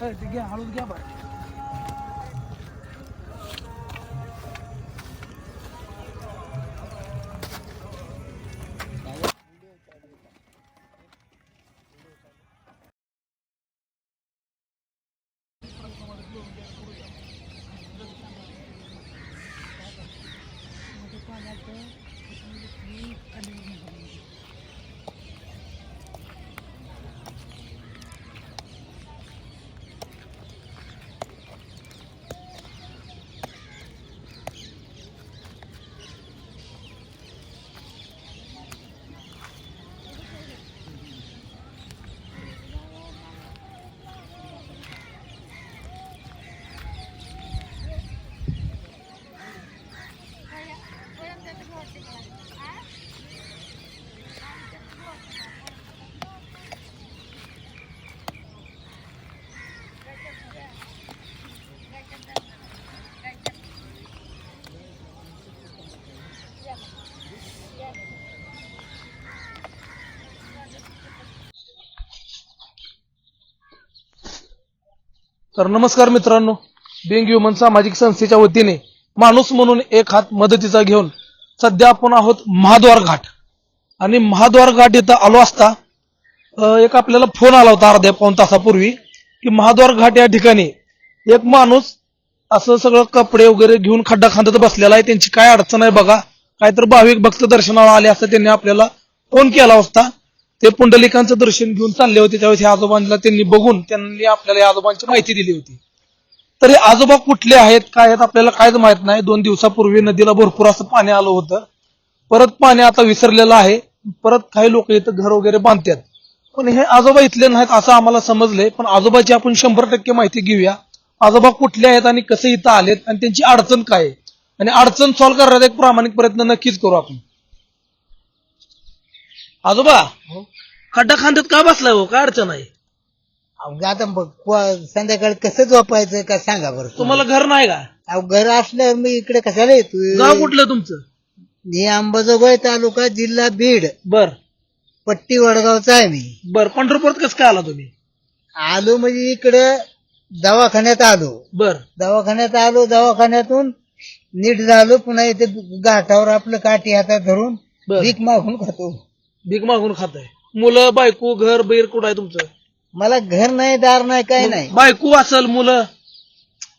होय, ते घ्या हळूच घ्या बरं. तर नमस्कार मित्रांनो बिंग ह्युमन सामाजिक संस्थेच्या वतीने माणूस म्हणून एक हात मदतीचा घेऊन सध्या आपण आहोत महाद्वार घाट. आणि महाद्वार घाट इथं आलो असता एक आपल्याला फोन आला होता अर्ध्या पाऊन तासापूर्वी की महाद्वार घाट या ठिकाणी एक माणूस असं सगळं कपडे वगैरे घेऊन खड्डा खांदत बसलेला आहे. त्यांची काय अडचण आहे बघा. काहीतरी भाविक भक्त दर्शनाला आले असं त्यांनी आपल्याला फोन केला असता. ते पुंडलिकांचं दर्शन घेऊन चालले होते त्यावेळेस ह्या आजोबांना त्यांनी बघून त्यांनी आपल्याला या आजोबांची माहिती दिली होती. तर हे आजोबा कुठले आहेत काय आहेत आपल्याला कायच माहीत नाही. दोन दिवसापूर्वी नदीला भरपूर असं पाणी आलं होतं. परत पाणी आता विसरलेलं आहे. परत काही लोक इथं घर वगैरे बांधतात. पण हे आजोबा इथले नाहीत असं आम्हाला समजलंय. पण आजोबाची आपण शंभर टक्के माहिती घेऊया. आजोबा कुठले आहेत आणि कसे इथं आलेत आणि त्यांची अडचण काय आहे? आणि अडचण सॉल्व्ह करण्याचा एक प्रामाणिक प्रयत्न नक्कीच करू आपण. आजोबा खड्डा खांद्यात का बसलाय हो? काय अडचण आहे? अहो, आता बघ प- संध्याकाळी कसं झोपायचं का सांगा बरं तुम्हाला घर नाही का? अहो घर असलं मी इकडे कशाला गाव कुठलं तुमचं? मी अंबाजोगाई तालुका जिल्हा बीड. बर. पट्टी वडगावचा आहे मी. बर पंढरपुरात कसं काय आला तुम्ही? आलो म्हणजे इकडे दवाखान्यात आलो. बर. दवाखान्यात आलो दवाखान्यातून नीट झालो. पुन्हा इथे घाटावर आपलं काठी हातात धरून बर. भीक मागून खातो. भीक मागून खाताय. मुलं बायको घर बैर कुठं आहे तुमचं? मला घर नाही दार नाही काय नाही. बायको असल मुलं?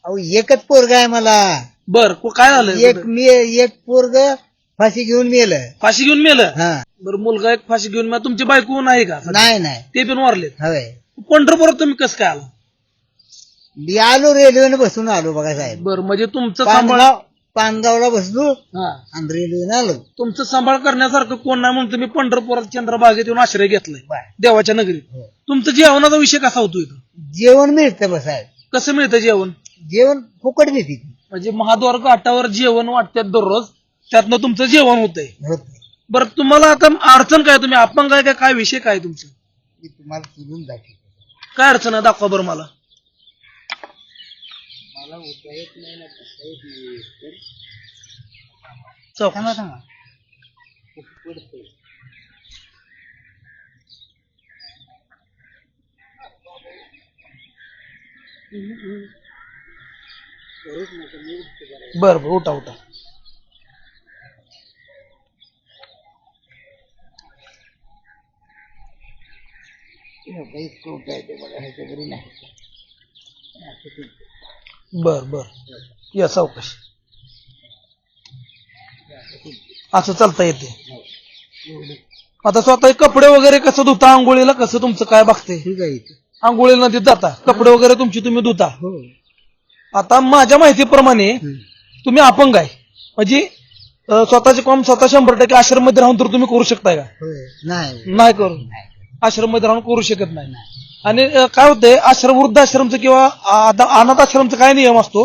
अहो एकच पोरग आहे मला. बर को- काय झालं? एक मी एक पोरग फाशी घेऊन मेलं. फाशी घेऊन मेलं? हा. बर मुलगा एक फाशी घेऊन मेला. तुमची बायको नाही का? नाही नाही. ते पण वारलेत. हवे पंढरपुरात तुम्ही कसं काय आला? मी आलो रेल्वेने बसून आलो बघा साहेब. बर म्हणजे तुमचं पानगाव पानगावला बसलो. हा. आणि रेल्वेने आलो. तुमचं सांभाळ करण्यासारखं कोण नाही म्हणून तुम्ही पंढरपुरात चंद्रभागेत येऊन आश्रय घेतलाय. बाय. देवाच्या नगरीत. हो. तुमचं जेवणाचा विषय कसा होतो इथं? जेवण मिळतं बस साहेब. कसं मिळतं जेवण? जेवण फुकट देते ती. म्हणजे महाद्वार घाटावर जेवण वाटतात दररोज. त्यातनं तुमचं जेवण होतंय. होत नाही. बरं तुम्हाला आता अडचण काय तुम्ही? अपंग आहे का? काय विषय काय तुमचं? मी तुम्हाला सोडून दाखवतो. काय अडचण आहे? दाखवा बरं मला. मला उठता येत नाही ना बसता येत नाही. पडतंय. बरं बरं उठा उठा हे बाई सोपं आहे ते बघा, ह्याच्या घरी नाही. बर बर. या चौकशी. असं चालता येते. आता स्वतः कपडे वगैरे कसं धुता? आंघोळीला कसं तुमचं काय बघते? ठीक आहे इथं. आंघोळीला नदीत जाता. कपडे वगैरे तुमची तुम्ही धुता. हो. आता माझ्या माहितीप्रमाणे. तुम्ही अपंग आहे. म्हणजे अं, स्वतःचे काम स्वतः शंभर टक्के आश्रममध्ये राहून तर तुम्ही करू शकताय का? होय. नाही. नाही करू. आश्रममध्ये राहून करू शकत नाही. आणि काय होतंय आश्रम वृद्धाश्रमचं किंवा अनाथ आश्रमचा काय नियम असतो.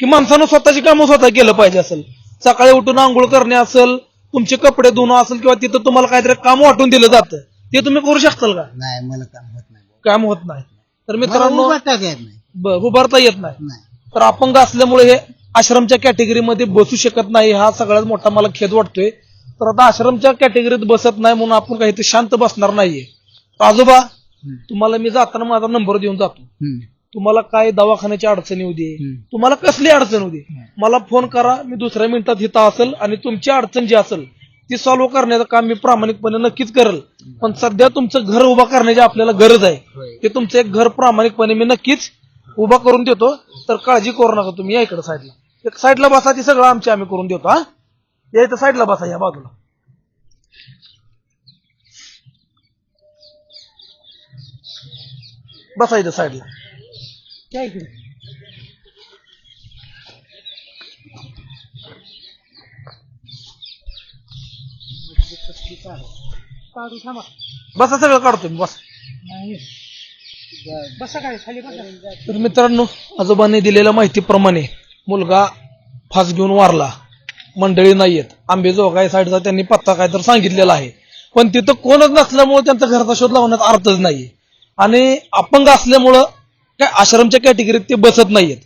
की माणसानं स्वतःची कामं स्वतः केलं पाहिजे असेल. सकाळी उठून आंघोळ करणे असेल तुमचे कपडे धुणं असेल किंवा तिथं तुम्हाला काहीतरी काम वाटून दिलं जातं ते तुम्ही करू शकताल का? नाही मला काम होत नाही. काम होत नाही. तर मित्रांनो उभारता येत नाही? ब- उभारता येत नाही. नाही. तर अपंग असल्यामुळे हे आश्रमच्या कॅटेगरीमध्ये बसू शकत नाही हा सगळ्यात मोठा मला खेद वाटतोय. तर आता आश्रमच्या कॅटेगरीत बसत नाही म्हणून आपण काही शांत बसणार नाहीये. आजोबा. तुम्हाला मी जाताना माझा नंबर देऊन जातो. तुम्हाला काय दवाखान्याची अडचण येऊ दे. तुम्हाला कसली अडचण येऊ दे. मला फोन करा मी दुसऱ्या मिनिटात इथं असेल आणि तुमची अडचण जी असेल ती सॉल्व्ह करण्याचं काम मी प्रामाणिकपणे नक्कीच करेल. पण सध्या तुमचं घर उभा करण्याची आपल्याला गरज आहे. ते तुमचं एक घर प्रामाणिकपणे मी नक्कीच उभा करून देतो. तर काळजी करू नका तुम्ही या इकडे साईडला. एक साईडला बसा ती सगळं आमचे आम्ही करून देतो हा. या इथं साईडला बसा या बाजूला. बसा इथं साईडला. या इकडे. बसा सगळं काढतो मी बस. बसा काय खाली बसा. तर मित्रांनो आजोबांनी दिलेल्या माहितीप्रमाणे मुलगा फास घेऊन वारला. मंडळी नाहीयेत आंबेजोगाई साईडचा त्यांनी पत्ता काय तर सांगितलेला आहे. पण तिथं कोणच नसल्यामुळे त्यांचा घरचा शोध लावण्यात अर्थच नाहीये. आणि अपंग असल्यामुळं काय आश्रमच्या कॅटेगरीत ते बसत नाहीयेत.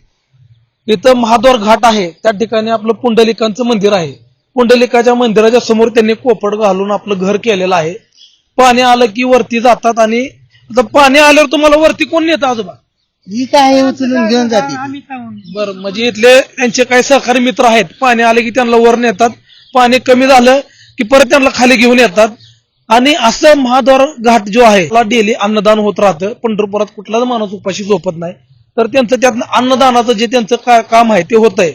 इथं महाद्वार घाट आहे त्या ठिकाणी आपलं पुंडलिकांचं मंदिर आहे. पुंडलिकाच्या मंदिराच्या समोर त्यांनी कोपड घालून आपलं घर केलेलं आहे. पाणी आलं की वरती जातात आणि आता पाणी आल्यावर तुम्हाला वरती कोण नेतं आजोबा? ही काय उचलून घेऊन जाते? बरं म्हणजे इथले त्यांचे काही सहकारी मित्र आहेत. पाणी आले की त्यांना वर नेतात. पाणी कमी झालं की परत त्यांना खाली घेऊन येतात. आणि असं महाद्वार घाट जो आहे त्याला डेली अन्नदान होत राहतं. पंढरपुरात कुठलाच माणूस उपाशी झोपत नाही. तर त्यांचं त्यातनं अन्नदानाचं जे त्यांचं का- काम आहे ते होत आहे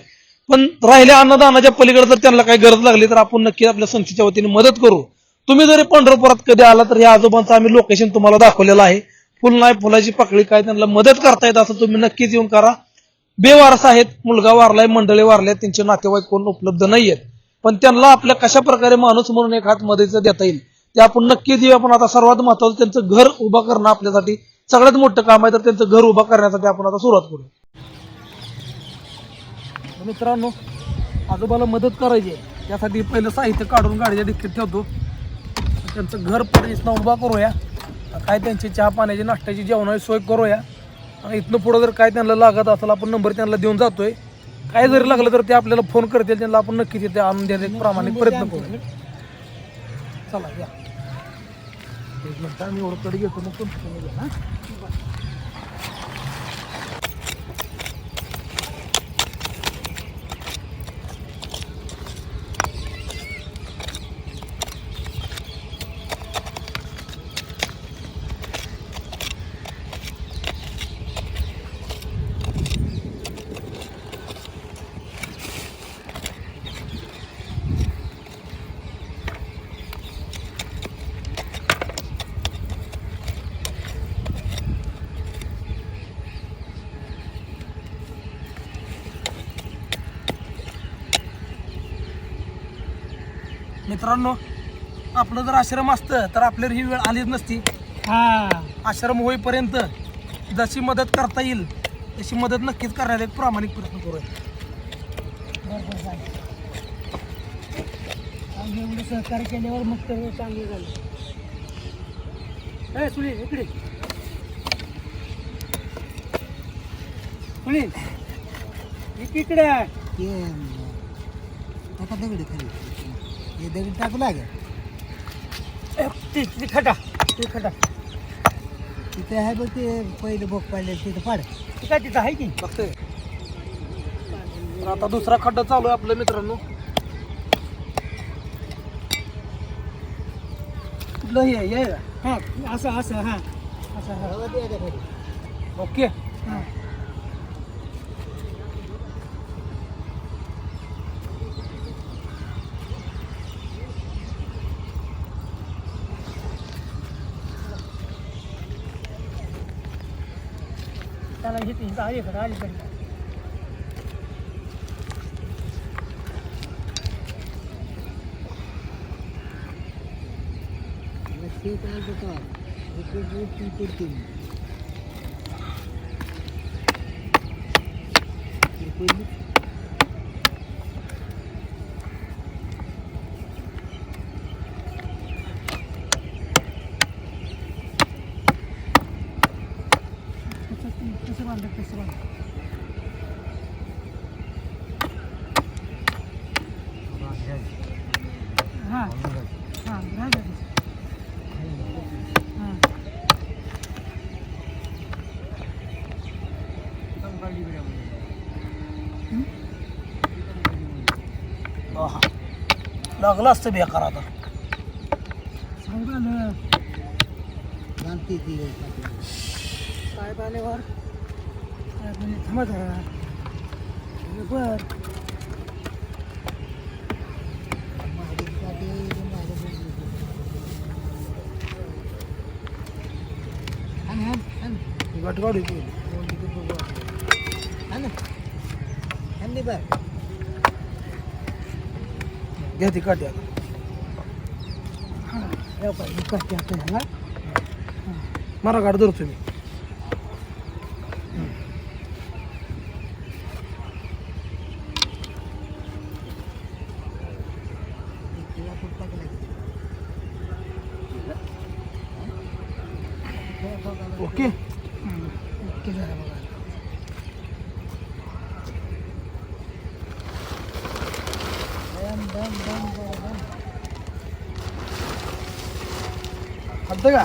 पण राहिल्या अन्नदानाच्या पलीकडे जर त्यांना काही गरज लागली तर आपण नक्की आपल्या संस्थेच्या वतीने मदत करू. तुम्ही जरी पंढरपुरात कधी आला तर या आजोबांचं आम्ही लोकेशन तुम्हाला दाखवलेलं आहे. फुल नाही फुलाची पकडी काय त्यांना मदत करता येत असं तुम्ही नक्कीच येऊन करा. बेवारस आहेत मुलगा वारलाय मंडळी वारले त्यांचे नातेवाईक कोण उपलब्ध नाहीयेत. पण त्यांना आपल्या कशा प्रकारे माणूस म्हणून एक हात मदतीचा देता येईल ते आपण नक्की देऊ. आपण आता सर्वात महत्वाचं त्यांचं घर उभं करणं आपल्यासाठी सगळ्यात मोठं काम आहे. तर त्यांचं घर उभं करण्यासाठी आपण आता सुरुवात करू. मित्रांनो आजोबाला मदत करायची आहे. त्यासाठी पहिलं साहित्य काढून गाडीच्या डिक्कीत ठेवतो. त्यांचं घर परिसना उभा करूया. काय त्यांची चहा पाण्याची नाश्त्याची जेवणाची सोय करूया. आणि इथनं पुढं जर काय त्यांना लागत असेल आपण नंबर त्यांना देऊन जातोय. काय जरी लागलं तर ते आपल्याला फोन करतील. त्यांना आपण नक्की तिथे आणून देण्याचा प्रामाणिक प्रयत्न करू. चला या. एक मिनिट आम्ही एवढं मित्रांनो आपलं जर आश्रम असतं तर आपल्याला ही वेळ आलीच नसती. आश्रम होईपर्यंत जशी मदत करता येईल तशी मदत नक्कीच करण्याचा एक प्रामाणिक प्रयत्न करूया. एवढं सहकार्य केल्यावर मग तर चांगलं झालं. ए सुनील इकडे. सुनील इकडे. दगड खाली. हे दगड टाकू लागेल ती खटा ती खटा। तिथे आहे बघ ते पहिलं बोक पाडले तिथं पाड काय तिथं आहे की? तर आता दुसरा खड्डा चालू आहे आपल्या मित्रांनो. कुठलं हे? ये हां असं असं हां. असं ओके. हां. त्याला हे तिथं आहे खरं अलीकडे बांधलं कसं बांधलं हां हां राजा हां हा लागलं असतं बेकार आता. साहेब आल्यावर थांबा जरा. बर गाठ गाडी घ्या ती काठी आता मारा गाड धरतो मी ओके ओके झालं बघा हद्द का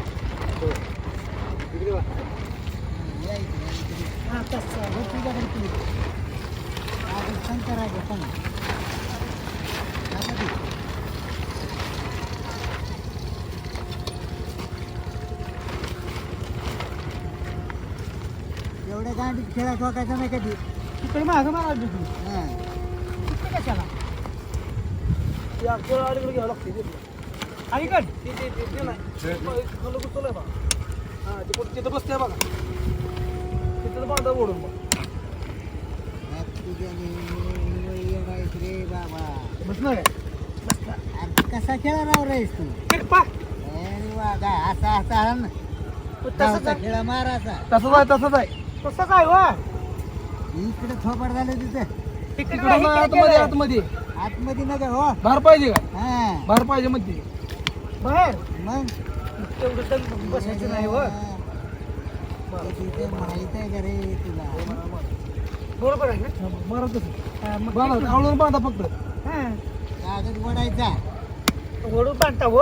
एवढ्या गांडीत खेळा ठोकायचा नाही कधी. तिकडे मागं मारा हा. कशाला? या खेळ अलीकडे घ्यावं लागते ते अलीकड ते ते ते ते नाही. खाली घुसवलंय बा. हा तिथं बसते बघा. तिथं बांधा ओढून बा रे बाबा बसणार अरे कसा तू काय असा असा हा ना गावचा खेळा मारायचा तसंच आहे तसंच आहे. तसं काय इकडे थोपड झालं तिथं तिकडे आतमध्ये. आतमध्ये आतमध्ये नका हो? बाहेर पाहिजे का? हा. बाहेर पाहिजे म्हणते. बाहेर. मग? तेवढं तर बसायचं नाही ते तिथे माहीत आहे का रे तुला? बरोबर आहे ना? बरं तसं बांधा आवळून बांधा फक्त. कागद वडायचा ओढून बांधता हो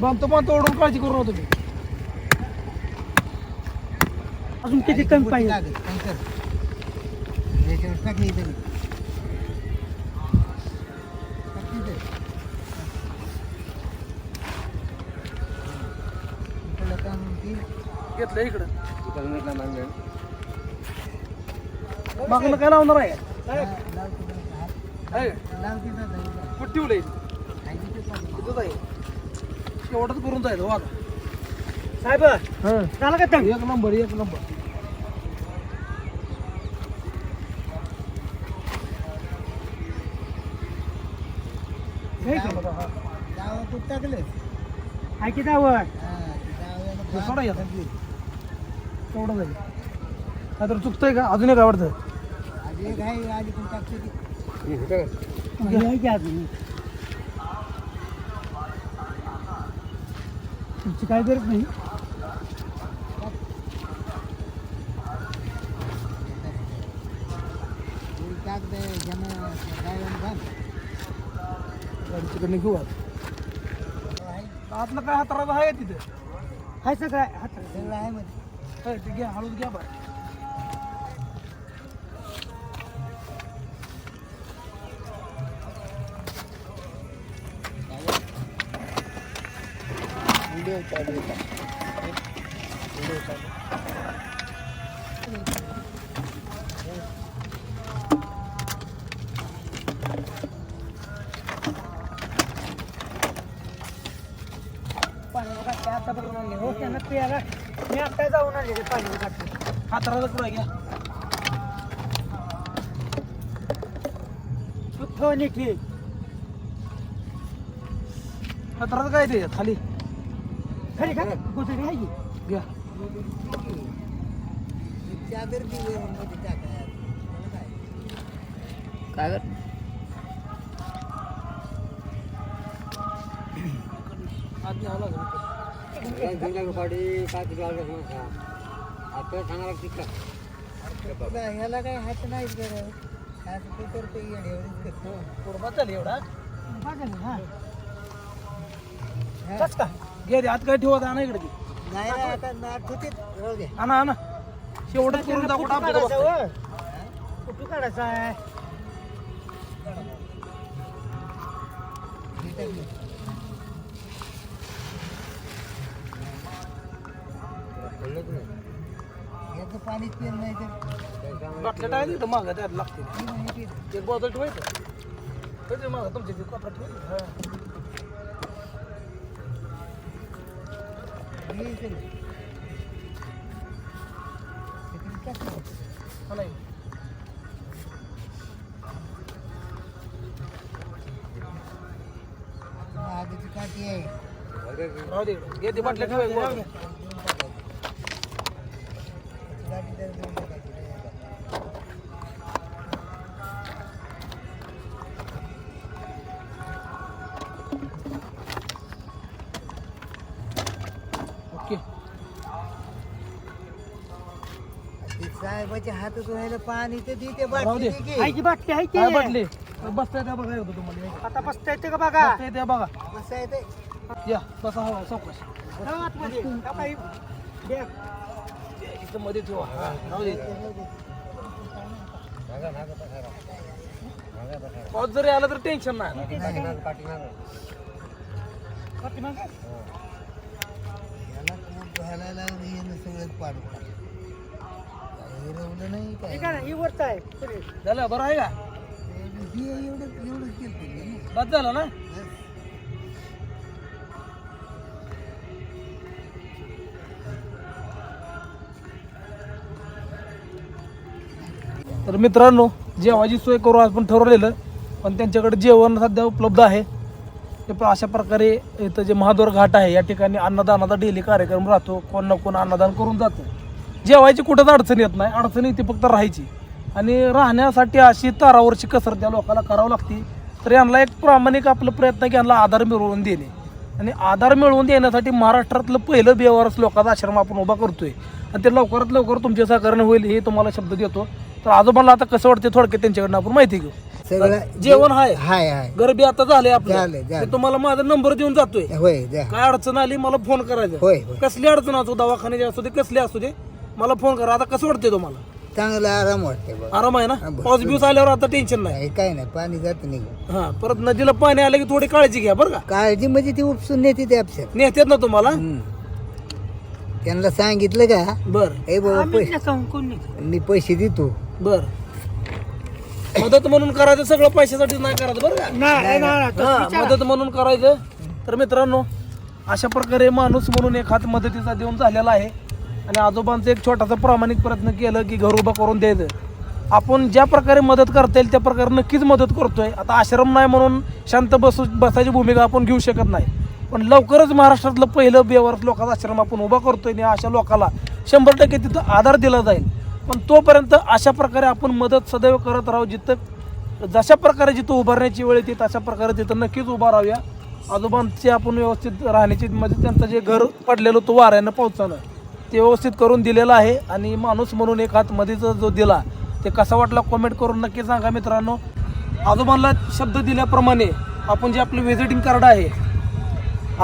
बांधतो बांधतो ओढून काळजी करू नका तुम्ही. अजून किती कमी पाहिजे? कागद टाकली तरी. घेतलं इकडं. मागलं काय लावणार आहे. आहे का? कुठं ठेवलंय. तिथंच आहे. एवढंच करून जायचं हो आता साहेब झालं का एक नंबर एक नंबर. टाकलं आहे की जावं हा, ते गावाला सोडा येतात तेवढं जाईल नाही तर चुकतंय का? अजून एक आवडतं. तुमची काय गरज नाही. फुल घेऊ आहे आतलं काय हाताला आहे तिथं? हाय सगळं हात सगळं आहे मध्ये आहे, ते घ्या हळूच घ्या बाय व्हिडिओ चालू आहे पाणी बघा, ते आता बघून आणले. हो, त्यांना प्यायला मी आता हाताला पुढे घ्या हो निघली हाताला काय ते खाली खाली का गोचडी आहे की घ्या चादर ती मध्ये टाकायला काय कर ह्याला काय हात नाही हात ते करतो एवढा? हा. कस का घे रे, आत काय ठेवत आणा इकडे ती. नाही नाही, आता नाट होते दे आणा आणा. शेवटच करून दाखवू आपल्याला बघताय. कुठं काढायचा आहे? पाणी पिलं नाही तर बाटल्या मागं लागते मी नाही पित. एक बॉटल ठेवायचं मागं तुमच्या नाही. आगीची काठी आहे राहू दे इकडे. घे ती बाटल्या ठेवायचं साहेबाच्या हात धुवायला पाणी तर देते राहू दे. बाटली बाटली आहे काय बाटली. बसता त्या बघा येतो तुम्हाला आता बसता येते का बघा? बसता त्या बघा. बसता येते या बसा हवा सावकाश इथं मध्ये ठेवा. हा, राहू दे. पाऊस जरी आला तर टेन्शन नाही. याला खूप घालायला लावलं नाही काय. झालं बरं आहे का? हे एवढं एवढं केलं त्यांनी ना. बस झालं ना? बस. तर मित्रांनो जेवायची सोय करू आज पण ठरवलेलं पण त्यांच्याकडे जेवण सध्या उपलब्ध आहे. ते पण अशा प्रकारे इथं जे महाद्वार घाट आहे या ठिकाणी अन्नदानाचा डेली कार्यक्रम राहतो. कोण ना कोण अन्नदान करून जातं. जेवायची कुठंच अडचण येत नाही. अडचण येते फक्त राहायची. आणि राहण्यासाठी अशी तारावरची कसरत त्या लोकांना करावं लागते. तर यांना एक प्रामाणिक आपलं प्रयत्न की यांना आधार मिळवून देणे. आणि आधार मिळवून देण्यासाठी महाराष्ट्रातलं पहिलं बेवारस लोकांचा आश्रम आपण उभा करतोय. आणि ते लवकरात लवकर तुमच्या सहकार्याने होईल हे तुम्हाला शब्द देतो. तर आजोबाला आता कसं वाटते थोडक्यात त्यांच्याकडनं आपण माहिती घेऊ. जेवण हाय. हाय गरबी आता झाले आपलं. झालंय, झालंय. ते तुम्हाला माझा नंबर देऊन जातोय. होय काय अडचण आली मला फोन करायचा. होय होय. कसली अडचण असो दवाखान्याची असू दे कसली असू दे मला फोन करा. आता कसं वाटतंय तुम्हाला? चांगला आराम वाटते बघ. आराम आहे ना? हा, बरं. पाऊस बिऊस आल्यावर आता टेन्शन नाही. हे काय नाही पाणी जात निघून हा परत नदीला पाणी आलं की थोडी काळजी घ्या बरं का. काळजी म्हणजे ती उपसून नेते ते अपशात नेत्यात ना तुम्हाला? त्यांना सांगितलं का? बर. हे बाबा पैसे मी पैसे देतो. बर. मदत म्हणून करायचं सगळं पैशासाठी नाही करायचं बरं का? हा, मदत म्हणून करायचं. तर मित्रांनो अशा प्रकारे माणूस म्हणून एक हात मदतीचा देऊन झालेला आहे. आणि आजोबांचं एक छोटासा प्रामाणिक प्रयत्न केलं की घर उभं करून द्यायचं. आपण ज्या प्रकारे मदत करता येईल त्या प्रकारे नक्कीच मदत करतोय. आता आश्रम नाही म्हणून शांत बसू बसायची भूमिका आपण घेऊ शकत नाही. पण लवकरच महाराष्ट्रातलं पहिलं बेवारस लोकांचा आश्रम आपण उभा करतोय आणि अशा लोकांना शंभर टक्के तिथं आधार दिला जाईल. पण तोपर्यंत अशा प्रकारे आपण मदत सदैव करत राहू जिथं जशा प्रकारे जिथं उभारण्याची वेळ येते तशा प्रकारे तिथं नक्कीच उभा राहूया. आजोबांची आपण व्यवस्थित राहण्याची म्हणजे त्यांचं जे घर पडलेलं तो वाऱ्यानं पोहोचणं ते व्यवस्थित करून दिलेलं आहे आणि माणूस म्हणून एक हात मध्येचा जो दिला ते कसा वाटला कमेंट करून नक्की सांगा मित्रांनो. आजोबांना शब्द दिल्याप्रमाणे आपण जे आपलं व्हिजिटिंग कार्ड आहे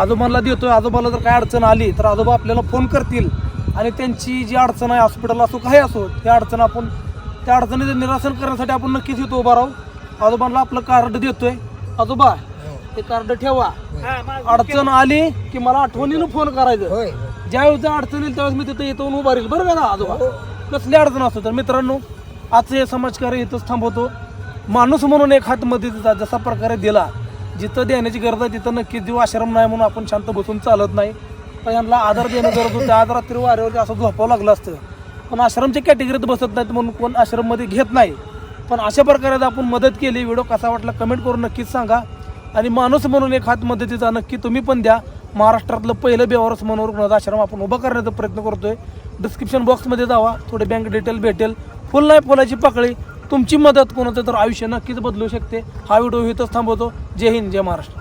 आजोबांना देतोय आजोबाला जर काय अडचण आली तर आजोबा आपल्याला फोन करतील आणि त्यांची जी अडचण आहे हॉस्पिटल असो काही असो त्या अडचण आपण त्या अडचणीचं निरासन करण्यासाठी आपण नक्कीच इथं उभा राहू. आजोबांना आपलं कार्ड देतोय. आजोबा ते कार्ड ठेवा. अडचण आली की मला आठवणीनं फोन करायचं. होय. ज्यावेळेस अडचण येईल त्यावेळेस मी तिथे येतो उभा राहील. बरं का ना आजोबा? कसली अडचण असतो तर मित्रांनो आजचं हे समाजकार्य इथंच थांबवतो. माणूस म्हणून एक हात मदतीचा जसा प्रकारे दिला जिथं देण्याची गरज आहे तिथं नक्कीच देऊ. आश्रम नाही म्हणून आपण शांत बसून चालत नाही. पण यांना आधार देणं गरज होतं आज रात्री वाऱ्यावरती असं झोपावं लागलं असतं. पण आश्रमच्या कॅटेगरीत बसत नाहीत म्हणून कोण आश्रममध्ये घेत नाही. पण अशा प्रकारे जर आपण मदत केली व्हिडिओ कसा वाटला कमेंट करून नक्कीच सांगा. आणि माणूस म्हणून एक हात मदतीचा नक्की तुम्ही पण द्या. महाराष्ट्रातलं पहिलं बेवारस मनोरुग्ण आश्रम आपण उभा करण्याचा प्रयत्न करतोय. डिस्क्रिप्शन बॉक्समध्ये जावा. थोडे बँक डिटेल भेटेल. फुल नाही फुलाची पाकळी. तुमची मदत कोणाचं तर आयुष्य नक्कीच बदलू शकते. हा व्हिडिओ इथंच थांबवतो. जय हिंद जय महाराष्ट्र.